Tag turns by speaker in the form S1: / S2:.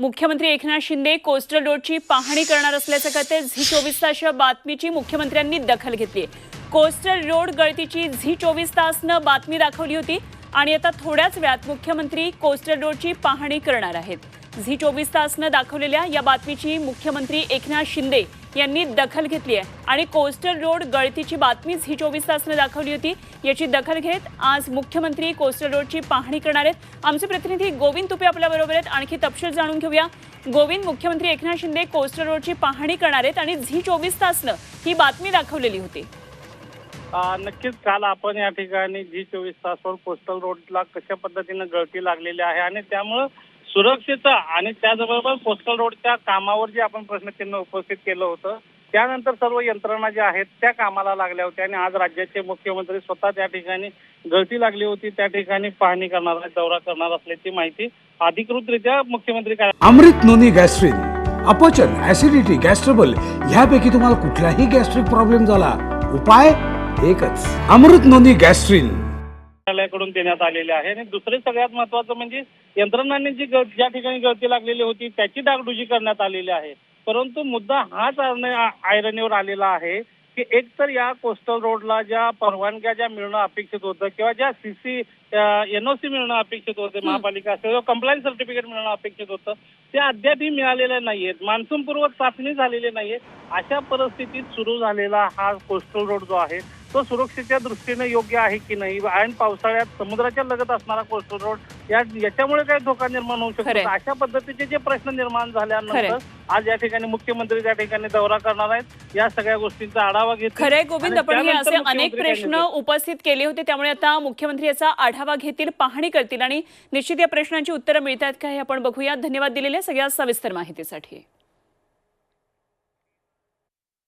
S1: मुख्यमंत्री एकनाथ शिंदे कोस्टल रोडची पाहणी करणार असल्याचं कळते. झी चोवीस तासच्या बातमीची मुख्यमंत्र्यांनी दखल घेतली. कोस्टल रोड गळतीची झी चोवीस तासनं बातमी दाखवली होती आणि आता थोड्याच वेळात मुख्यमंत्री कोस्टल रोडची पाहणी करणार आहेत. झी चोवीस तासनं दाखवलेल्या या बातमीची मुख्यमंत्री एकनाथ शिंदे यांनी दखल घेतली आहे. आणि कोस्टल रोड गळतीची बातमी झी चोवीस तासनं दाखवली होती. याची दखल घेत आज मुख्यमंत्री कोस्टल रोडची पाहणी करणार आहेत. आमचे प्रतिनिधी गोविंद तुपे आपल्या बरोबर आहेत. आणखी तपशील जाणून घेऊया. गोविंद मुख्यमंत्री एकनाथ शिंदे कोस्टल रोडची पाहणी करणार आहेत आणि झी चोवीस तासनं ही बातमी दाखवलेली होती.
S2: नक्कीच काल आपण या ठिकाणी जी चोवीस तासवर कोस्टल रोडला कशा पद्धतीनं गळती लागलेली आहे आणि त्यामुळं सुरक्षेचा आणि त्याचबरोबर कोस्टल रोडच्या कामावर जे आपण प्रश्नचिन्ह उपस्थित केलं होतं त्यानंतर सर्व यंत्रणा ज्या आहेत त्या कामाला लागल्या होत्या आणि आज राज्याचे मुख्यमंत्री स्वतः त्या ठिकाणी गळती लागली होती त्या ठिकाणी पाहणी करणार दौरा करणार असल्याची माहिती अधिकृतरित्या मुख्यमंत्री काय
S3: अमृत नोनी गॅस्ट्रिन अपचन ऍसिडिटी गॅस्ट्रबल ह्यापैकी तुम्हाला कुठलाही गॅस्ट्रिक प्रॉब्लेम झाला. उपाय एकच. अमृत नोनी गॅस्ट्रिन.
S2: न्यायालयाकडून देण्यात आलेले आहे. आणि दुसरे सगळ्यात महत्वाचं म्हणजे यंत्रणांनी जी ज्या ठिकाणी गळती लागलेली होती त्याची डागडुजी करण्यात आलेली आहे. परंतु मुद्दा हाच आयरणीवर आलेला आहे की एक तर या कोस्टल रोडला ज्या परवानग्या ज्या मिळणं अपेक्षित होतं किंवा ज्या सीसी एनओसी मिळणं अपेक्षित होते महापालिका असेल किंवा कंप्लायन्स सर्टिफिकेट मिळणं अपेक्षित होतं ते अद्यापही मिळालेले नाहीयेत. मान्सूनपूर्व चाचणी झालेली नाहीये अशा परिस्थितीत सुरू झालेला हा कोस्टल रोड जो आहे तो सुरक्षेच्या दृष्टीने योग्य आहे की नाही? ऐन पावसाळ्यात समुद्राच्या लगत असणारा कोस्टल रोड या याच्यामुळे काही धोका निर्माण होऊ. शकतो. अशा पद्धतीचे जे प्रश्न निर्माण झाल्यानंतर. आज या ठिकाणी मुख्यमंत्री त्या ठिकाणी दौरा करणार आहेत. या सगळ्या गोष्टींचा आढावा घेतील.
S1: खरंय गोविंद आपण हे असे अनेक
S2: काय
S1: प्रश्न उपस्थित केले होते त्यामुळे आता मुख्यमंत्री याचा आढावा घेतील पाहणी करतील आणि निश्चित या प्रश्नांची उत्तरं मिळतात का हे आपण बघूया. धन्यवाद दिलेल्या सगळ्या सविस्तर माहितीसाठी.